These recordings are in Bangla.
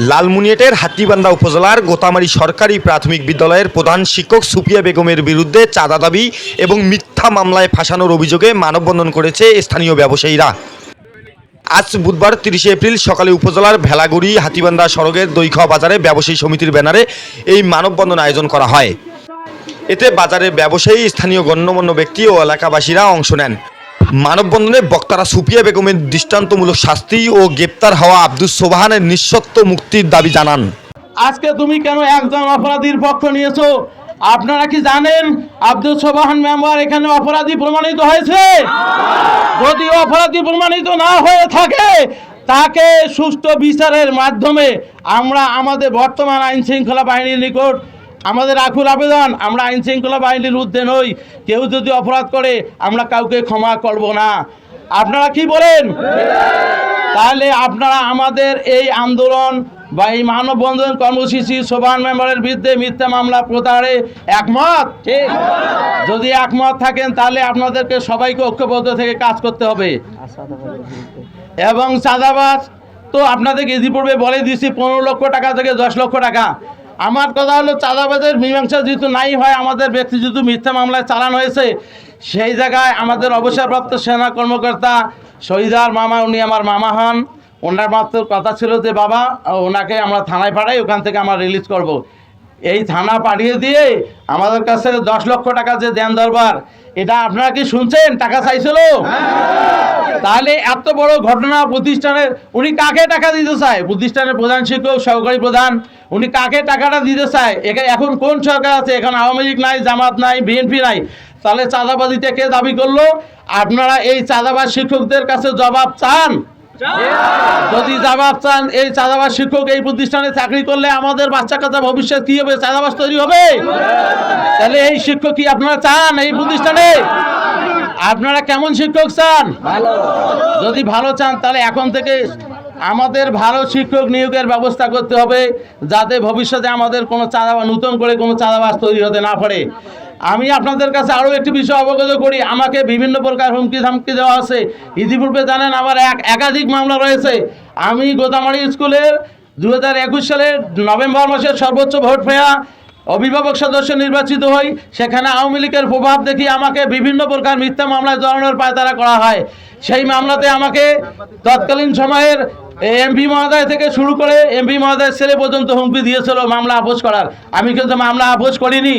লালমুনিয়াটের হাতিবান্ধা উপজেলার গোতামারি সরকারি প্রাথমিক বিদ্যালয়ের প্রধান শিক্ষক সুপিয়া বেগমের বিরুদ্ধে চাঁদা দাবি এবং মিথ্যা মামলায় ফাঁসানোর অভিযোগে মানববন্ধন করেছে স্থানীয় ব্যবসায়ীরা। আজ বুধবার তিরিশে এপ্রিল সকালে উপজেলার ভেলাগুড়ি হাতিবান্ধা সড়কের দৈখাওয়া বাজারে ব্যবসায়ী সমিতির ব্যানারে এই মানববন্ধন আয়োজন করা হয়। এতে বাজারের ব্যবসায়ী, স্থানীয় গণ্যমান্য ব্যক্তি ও এলাকাবাসীরা অংশ নেন। মানববন্ধনে বক্তারা সুপিয়া বেগমের দৃষ্টান্তমূলক শাস্তি ও গ্রেপ্তার হওয়া আব্দুস সোবাহানের নিঃসত্ব মুক্তির দাবি জানান। আজকে তুমি কেন একজন অপরাধীর পক্ষ নিয়েছো? আপনারা কি জানেন আব্দুল সোবাহান মেম্বার এখানে অপরাধী প্রমাণিত হয়েছে? যদি অপরাধী প্রমাণিত না হয়ে থাকে, তাকে সুষ্ঠু বিচারের মাধ্যমে আমরা আমাদের বর্তমান আইন শৃঙ্খলা বাহিনীর নিকট আমাদের আকুল আবেদন আমরা আইন শৃঙ্খলা বাহিনীর ঊর্ধ্বে নই। কেউ যদি অপরাধ করে আমরা কাউকে ক্ষমা করব না। আপনারা কি বলেন? তাহলে আপনারা আমাদের এই আন্দোলন বা এই মানববন্ধন কর্মসূচি সোবান মেম্বারের বিরুদ্ধে মিথ্যা মামলা প্রতারে একমত? ঠিক। যদি একমত থাকেন তাহলে আপনাদেরকে সবাইকে ঐক্যবদ্ধ থেকে কাজ করতে হবে। এবং চাঁদাবাজ তো আপনাদেরকে ইতিপূর্বে বলে দিয়েছি পনেরো লক্ষ টাকা থেকে দশ লক্ষ টাকা। আমার কথা হলো চাঁদাবাজের মীমাংসা যেহেতু নাই হয়, আমাদের ব্যক্তি যেহেতু মিথ্যা মামলায় চালানো হয়েছে, সেই জায়গায় আমাদের অবসরপ্রাপ্ত সেনা কর্মকর্তা শহীদার মামা, উনি আমার মামা হন ওনার মাত্র কথা ছিল যে, বাবা, ওনাকে আমরা থানায় পাঠাই, ওখান থেকে আমরা রিলিজ করব। এই থানা পাঠিয়ে দিয়ে আমাদের কাছে দশ লক্ষ টাকা যে দেন দরবার, এটা আপনারা কি শুনছেন? টাকা চাইছিল? তাহলে এত বড় ঘটনা প্রতিষ্ঠানের, উনি কাকে টাকা দিতে চায়? প্রতিষ্ঠানের প্রধান শিক্ষক, সহকারী প্রধান, উনি কাকে টাকাটা দিতে চায়? এখানে এখন কোন সরকার আছে? এখন আওয়ামী লীগ নাই, জামাত নাই, বিএনপি নাই। তাহলে চাঁদাবাজিতে কে দাবি করল? আপনারা এই চাঁদাবাজ শিক্ষকদের কাছে জবাব চান। যদি জবাব চান এই চাঁদাবাস শিক্ষক এই প্রতিষ্ঠানে চাকরি করলে আমাদের বাচ্চা কাচ্চা ভবিষ্যৎ কি হবে? চাঁদাবাস তৈরি হবে? তাহলে এই শিক্ষক কি আপনারা চান এই প্রতিষ্ঠানে? আপনারা কেমন শিক্ষক চান? যদি ভালো চান তাহলে এখন থেকে আমাদের ভালো শিক্ষক নিয়োগের ব্যবস্থা করতে হবে যাতে ভবিষ্যতে আমাদের কোনো চাঁদা নতুন করে কোনো চাঁদাবাজ তৈরি হতে না পারে। আমি আপনাদের কাছে আরও একটি বিষয় অবগত করি, আমাকে বিভিন্ন প্রকার হুমকি ধামকি দেওয়া আছে। ইতিপূর্বে জানেন, আমার এক একাধিক মামলা রয়েছে। আমি গোদামারি স্কুলের দু হাজার একুশ সালের নভেম্বর মাসের সর্বোচ্চ ভোট পেয়া অভিভাবক সদস্য নির্বাচিত হই, সেখানে আওয়ামী লীগের প্রভাব দেখি আমাকে বিভিন্ন প্রকার মিথ্যা মামলায় জড়ানোর পায়তারা করা হয়। সেই মামলাতে আমাকে তৎকালীন সময়ের এমপি মহোদয় থেকে শুরু করে এমপি মহোদয়ের ছেলে পর্যন্ত হুমকি দিয়েছিল মামলা আপোষ করার। আমি কিন্তু মামলা আপোষ করিনি।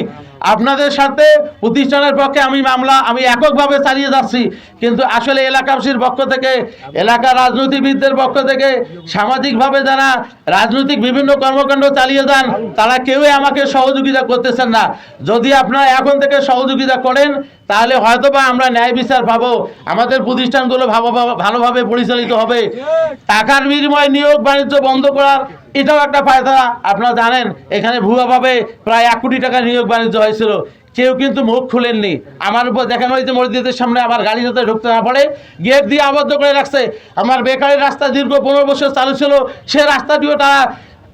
আপনাদের সাথে প্রতিষ্ঠানের পক্ষে আমি মামলা, আমি এককভাবে চালিয়ে যাচ্ছি। কিন্তু আসলে এলাকাবাসীর পক্ষ থেকে, এলাকার রাজনীতিবিদদের পক্ষ থেকে, সামাজিকভাবে যারা রাজনৈতিক বিভিন্ন কর্মকাণ্ড চালিয়ে যান, তারা কেউই আমাকে সহযোগিতা করতেছেন না। যদি আপনারা এখন থেকে সহযোগিতা করেন, তাহলে হয়তোবা আমরা ন্যায় বিচার পাবো। আমাদের প্রতিষ্ঠানগুলো ভালোভাবে পরিচালিত হবে। টাকার বিনিময়ে নিয়োগ বাণিজ্য বন্ধ করার এটাও একটা ফায়দা। আপনারা জানেন, এখানে ভুয়াভাবে প্রায় এক কোটি টাকা নিয়োগ বাণিজ্য হয়েছিল। কেউ কিন্তু মুখ খুলেননি। আমার উপর দেখানো হয়েছে মসজিদের সামনে আমার গাড়ি যাতে ঢুকতে না পারে, গেট দিয়ে আবদ্ধ করে রাখছে। আমার বেকারের রাস্তা দীর্ঘ পনেরো বছর চালু ছিল। সে রাস্তাটিও তারা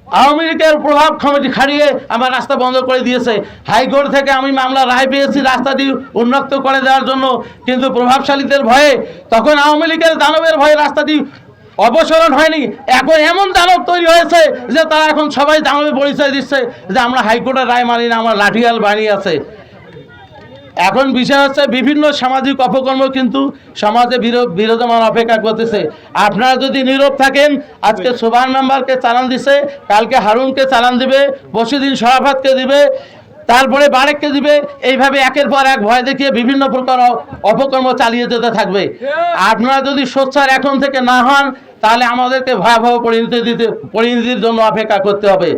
আওয়ামী লীগের প্রভাব কমিটি খাড়িয়ে আমার রাস্তা বন্ধ করে দিয়েছে। হাইকোর্ট থেকে আমি মামলা রায় পেয়েছি রাস্তাটি উন্নত করে দেওয়ার জন্য। কিন্তু প্রভাবশালীদের ভয়ে তখন আওয়ামী লীগের দানবের ভয়ে রাস্তাটি অপসরণ হয়নি। এখন এমন দানব তৈরি হয়েছে যে তারা এখন সবাই দানবে পরিচয় দিচ্ছে যে আমরা হাইকোর্টের রায় মানি না, আমার লাঠিয়াল বানিয়ে আছে। এখন বিষয় হচ্ছে বিভিন্ন সামাজিক অপকর্ম কিন্তু সমাজে বিরো- বিরোধমান অপেক্ষা করতেছে। আপনারা যদি নীরব থাকেন আজকে সুভান মেম্বারকে চালান দিছে কালকে হারুনকে চালান দিবে বসিদিন সরাফাতকে দিবে তারপরে বারেককে দিবে এইভাবে একের পর এক ভয় দেখিয়ে বিভিন্ন প্রকার অপকর্ম চালিয়ে যেতে থাকবে। আপনারা যদি সোচ্চার এখন থেকে না হন তাহলে আমাদেরকে ভয়াবহ পরিণতি দিতে, পরিণতির জন্য অপেক্ষা করতে হবে।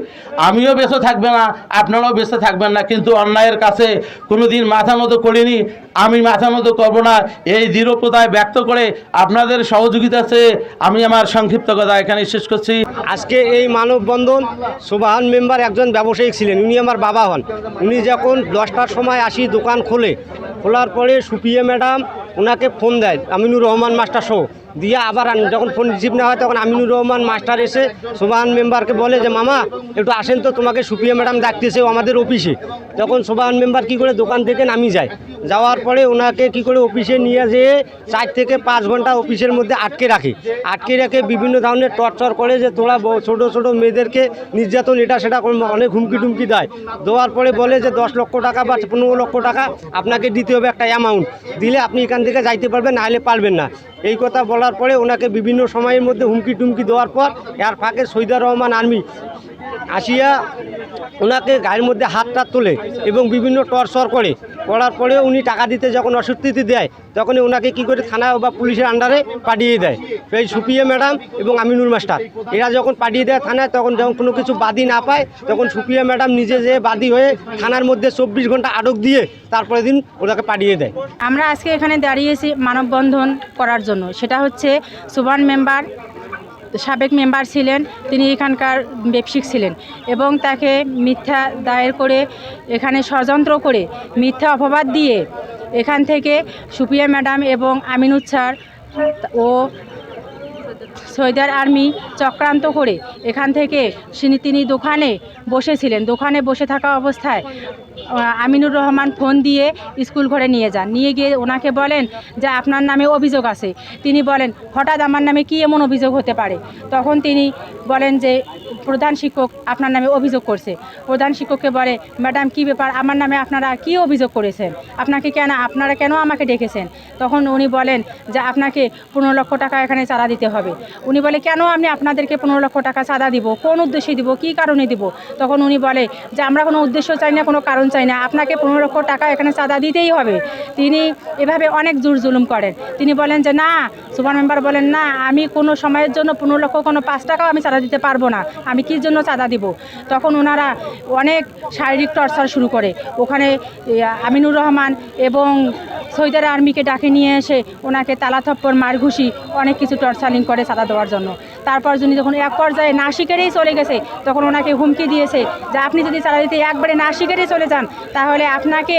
আমিও বেঁচে থাকবে না, আপনারাও বেঁচে থাকবেন না, কিন্তু অন্যায়ের কাছে কোনোদিন মাথা মতো করিনি, আমি মাথা মতো করব না। এই দৃঢ়প্রতায় ব্যক্ত করে আপনাদের সহযোগিতা চেয়ে আমি আমার সংক্ষিপ্ত কথা এখানে শেষ করছি। আজকে এই মানববন্ধন সুবাহান মেম্বার একজন ব্যবসায়িক ছিলেন, উনি আমার বাবা হন। উনি যখন দশটার সময় আসি দোকান খোলে, খোলার পরে সুপিয়া ম্যাডাম ওনাকে ফোন দেয়, আমিনুর রহমান মাস্টার সহ দিয়ে আবার যখন ফোন রিসিভ না হয় তখন আমিনুর রহমান মাস্টার এসে সোবাহান মেম্বারকে বলে যে, মামা, একটু আসেন তো, তোমাকে সুপ্রিয়া ম্যাডাম ডাকতেছে আমাদের অফিসে। তখন সোবাহান মেম্বার কি করে, দোকান থেকে নামি যায়। যাওয়ার পরে ওনাকে কি করে অফিসে নিয়ে যেয়ে চার থেকে পাঁচ ঘণ্টা অফিসের মধ্যে আটকে রাখে। আটকে রেখে বিভিন্ন ধরনের টর্চার করে যে, তোরা ছোট ছোট মেয়েদেরকে নির্যাতন, এটা সেটা অনেক হুমকি টুমকি দেয়। দেওয়ার পরে বলে যে, দশ লক্ষ টাকা বা পনেরো লক্ষ টাকা আপনাকে দিতে হবে একটা অ্যামাউন্ট। দিলে আপনি এখান থেকে যাইতে পারবেন নাহলে পারবেন না। এই কথা বলার পরে ওনাকে বিভিন্ন সময়ের মধ্যে হুমকি টুমকি দেওয়ার পর এর ফাঁকে সৈদা রহমান আর্মি আসিয়া ওনাকে গায়ের মধ্যে হাত টাত তোলে এবং বিভিন্ন টর্চর করে, করার পরে উনি টাকা দিতে যখন অস্বীকৃতি দেয়, তখনই ওনাকে কি করে থানা বা পুলিশের আন্ডারে পাঠিয়ে দেয়। সেই সুপিয়া ম্যাডাম এবং আমিনুর মাস্টার, এরা যখন পাঠিয়ে দেয় থানায়, তখন যখন কোনো কিছু বাদী না পায়, তখন সুপিয়া ম্যাডাম নিজে যে বাদী হয়ে থানার মধ্যে চব্বিশ ঘণ্টা আটক দিয়ে তারপরে দিন ওনাকে পাঠিয়ে দেয়। আমরা আজকে এখানে দাঁড়িয়েছি মানববন্ধন করার জন্য। সেটা হচ্ছে সুবান মেম্বার সাবেক মেম্বার ছিলেন, তিনি এখানকার ব্যবসিক ছিলেন এবং তাকে মিথ্যা দায়ের করে এখানে ষড়যন্ত্র করে মিথ্যা অপবাদ দিয়ে এখান থেকে সুপ্রিয়া ম্যাডাম এবং আমিনুচ্ছার ও সৈদার আর্মি চক্রান্ত করে এখান থেকে তিনি দোকানে বসেছিলেন। দোকানে বসে থাকা অবস্থায় আমিনুর রহমান ফোন দিয়ে স্কুল ঘরে নিয়ে যান। নিয়ে গিয়ে ওনাকে বলেন যে, আপনার নামে অভিযোগ আছে। তিনি বলেন, হঠাৎ আমার নামে কী এমন অভিযোগ হতে পারে? তখন তিনি বলেন যে, প্রধান শিক্ষক আপনার নামে অভিযোগ করছে। প্রধান শিক্ষককে বলে, ম্যাডাম, কী ব্যাপার? আমার নামে আপনারা কী অভিযোগ করেছেন? আপনাকে কেন, আপনারা কেন আমাকে ডেকেছেন? তখন উনি বলেন যে, আপনাকে পনেরো লক্ষ টাকা এখানে চাঁদা দিতে হবে। উনি বলে, কেন আমি আপনাদেরকে পনেরো লক্ষ টাকা চাঁদা দিব? কোন উদ্দেশ্যে দিব? কী কারণে দিব? তখন উনি বলে, যে আমরা কোনো উদ্দেশ্য চাই না, কোনো কারণ চাই না। আপনাকে পনেরো লক্ষ টাকা এখানে চাঁদা দিতেই হবে। তিনি এভাবে অনেক জোর জুলুম করেন। তিনি বলেন যে, না, সুপার মেম্বার বলেন, না, আমি কোনো সময়ের জন্য পনেরো লক্ষ কোনো পাঁচ টাকাও আমি চাঁদা দিতে পারব না। আমি কির জন্য চাঁদা দিব? তখন ওনারা অনেক শারীরিক টর্চার শুরু করে। ওখানে আমিনুর রহমান এবং সৈদার আর্মিকে ডাকে নিয়ে এসে ওনাকে তালা থপ্পর মার ঘুষি অনেক কিছু টর্চারিং করে চাঁদা দেওয়ার জন্য। তারপর যিনি যখন এক পর্যায়ে নাসিকেরই চলে গেছে, তখন ওনাকে হুমকি দিয়েছে যে আপনি যদি চালা দিতে একবারে নাসিকেরই চলে যান, তাহলে আপনাকে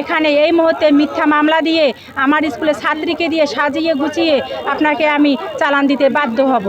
এখানে এই মুহূর্তে মিথ্যা মামলা দিয়ে, আমার স্কুলে ছাত্রীকে দিয়ে সাজিয়ে গুছিয়ে আপনাকে আমি চালান দিতে বাধ্য হব।